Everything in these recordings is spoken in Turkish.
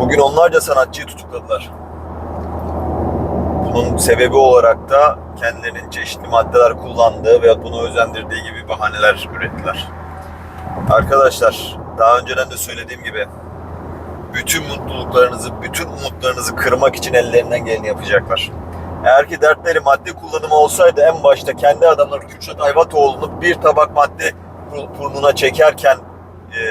Bugün onlarca sanatçıyı tutukladılar. Bunun sebebi olarak da kendilerinin çeşitli maddeler kullandığı veya bunu özendirdiği gibi bahaneler ürettiler. Arkadaşlar daha önceden de söylediğim gibi bütün mutluluklarınızı, bütün umutlarınızı kırmak için ellerinden geleni yapacaklar. Eğer ki dertleri madde kullanımı olsaydı en başta kendi adamları Kürşat Ayvatoğlu'nu bir tabak madde burnuna çekerken e,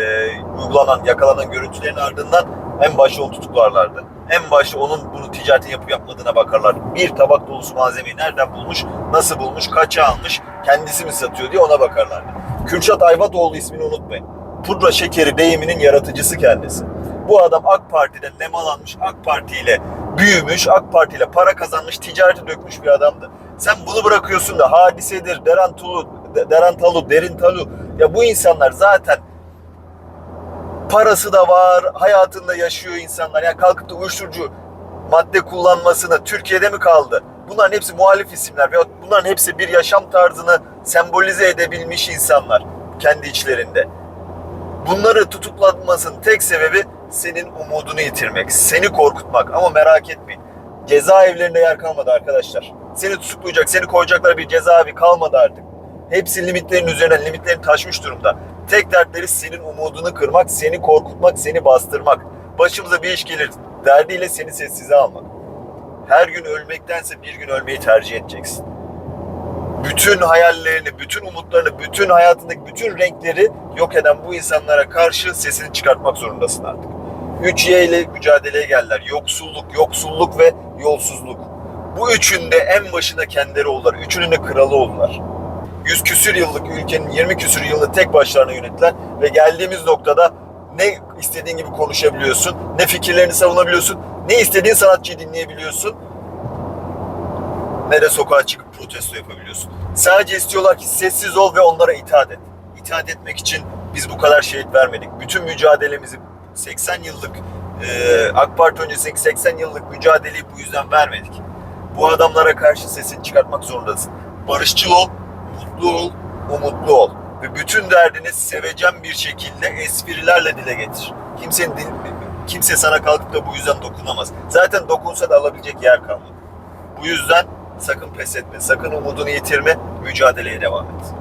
uygulanan, yakalanan görüntülerin ardından en başta onu tutuklarlardı. En başta onun bunu ticaretin yapıp yapmadığına bakarlar. Bir tabak dolusu malzemeyi nereden bulmuş, nasıl bulmuş, kaça almış, kendisi mi satıyor diye ona bakarlardı. Kürşat Ayvatoğlu ismini unutmayın. Pudra şekeri deyiminin yaratıcısı kendisi. Bu adam AK Parti'den nemalanmış, AK Parti ile büyümüş, AK Parti ile para kazanmış, ticareti dökmüş bir adamdı. Sen bunu bırakıyorsun da hadisedir, Deran Tulu, Deran Talu, Derin Talu. Ya bu insanlar zaten parası da var, hayatında yaşıyor insanlar. Yani kalkıp da uyuşturucu madde kullanmasını Türkiye'de mi kaldı? Bunların hepsi muhalif isimler ve bunların hepsi bir yaşam tarzını sembolize edebilmiş insanlar kendi içlerinde. Bunları tutuklanmasının tek sebebi senin umudunu yitirmek, seni korkutmak. Ama merak etmeyin. Cezaevlerinde yer kalmadı arkadaşlar. Seni tutuklayacak, seni koyacaklar bir cezaevi kalmadı artık. Hepsi limitlerin üzerine, limitlerini taşmış durumda. Tek dertleri senin umudunu kırmak, seni korkutmak, seni bastırmak. Başımıza bir iş gelir derdiyle seni sessize almak. Her gün ölmektense bir gün ölmeyi tercih edeceksin. Bütün hayallerini, bütün umutlarını, bütün hayatındaki bütün renkleri yok eden bu insanlara karşı sesini çıkartmak zorundasın artık. 3Y ile mücadeleye geldiler. Yoksulluk, yoksulluk ve yolsuzluk. Bu üçünde en başına kendileri oldular. Üçünün de kralı oldular. 100 küsür yıllık ülkenin 20 küsür yılını tek başlarına yönettiler ve geldiğimiz noktada ne istediğin gibi konuşabiliyorsun, ne fikirlerini savunabiliyorsun, ne istediğin sanatçıyı dinleyebiliyorsun, ne de sokağa çıkıp protesto yapabiliyorsun. Sadece istiyorlar ki sessiz ol ve onlara itaat et. İtaat etmek için biz bu kadar şehit vermedik. Bütün mücadelemizi 80 yıllık e, AK Parti öncesindeki 80 yıllık mücadeleyi bu yüzden vermedik. Bu adamlara karşı sesini çıkartmak zorundasın. Barışçıl ol, mutlu ol, umutlu ol. Ve bütün derdini sevecen bir şekilde esprilerle dile getir. Kimsenin kimse sana kalkıp da bu yüzden dokunamaz. Zaten dokunsa da alabilecek yer kalmadı. Bu yüzden sakın pes etme, sakın umudunu yitirme, mücadeleye devam et.